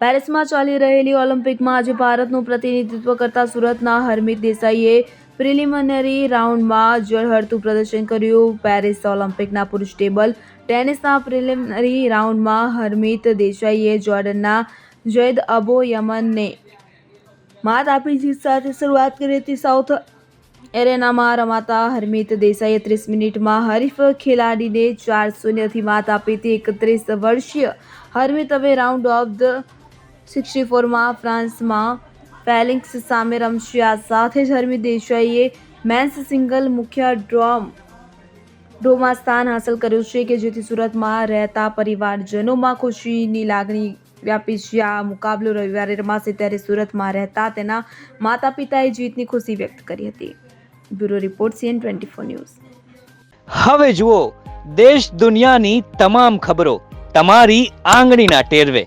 પેરિસમાં ચાલી રહેલી ઓલિમ્પિકમાં આજે ભારતનું પ્રતિનિધિત્વ કરતા સુરતના હરમિત દેસાઈએ પ્રિલિમિનરી રાઉન્ડમાં જળહળતું પ્રદર્શન કર્યું. પેરિસ ઓલિમ્પિકના પુરુષ ટેબલ ટેનિસના પ્રિલિમિનરી રાઉન્ડમાં હરમિત દેસાઈએ જોર્ડનના જૈદ અબો યમનને માત આપી જીત સાથે શરૂઆત કરી હતી. સાઉથ એરેનામાં રમાતા હરમિત દેસાઈએ ત્રીસ મિનિટમાં હરીફ ખેલાડીને ચાર શૂન્યથી માત આપી હતી. એકત્રીસ વર્ષીય હરમિત હવે રાઉન્ડ ઓફ ધ સિક્સટી ફોરમાં ફ્રાન્સમાં ફેલિક્સ સામે રમશે આ સાથે જ હરમી દેસાઈએ મેન્સ સિંગલ મુખ્ય ડ્રોમ ડ્રોમાં સ્થાન હાંસલ કર્યું છે કે જેથી સુરતમાં રહેતા પરિવારજનોમાં ખુશીની લાગણી વ્યાપી છે. આ મુકાબલો રવિવારે રમાશે ત્યારે સુરતમાં રહેતા તેના માતા પિતાએ જીતની ખુશી વ્યક્ત કરી હતી. Bureau report CN twenty four news. હવે જુઓ, દેશ દુનિયાની તમામ ખબરો તમારી આંગળીના ટેરવે.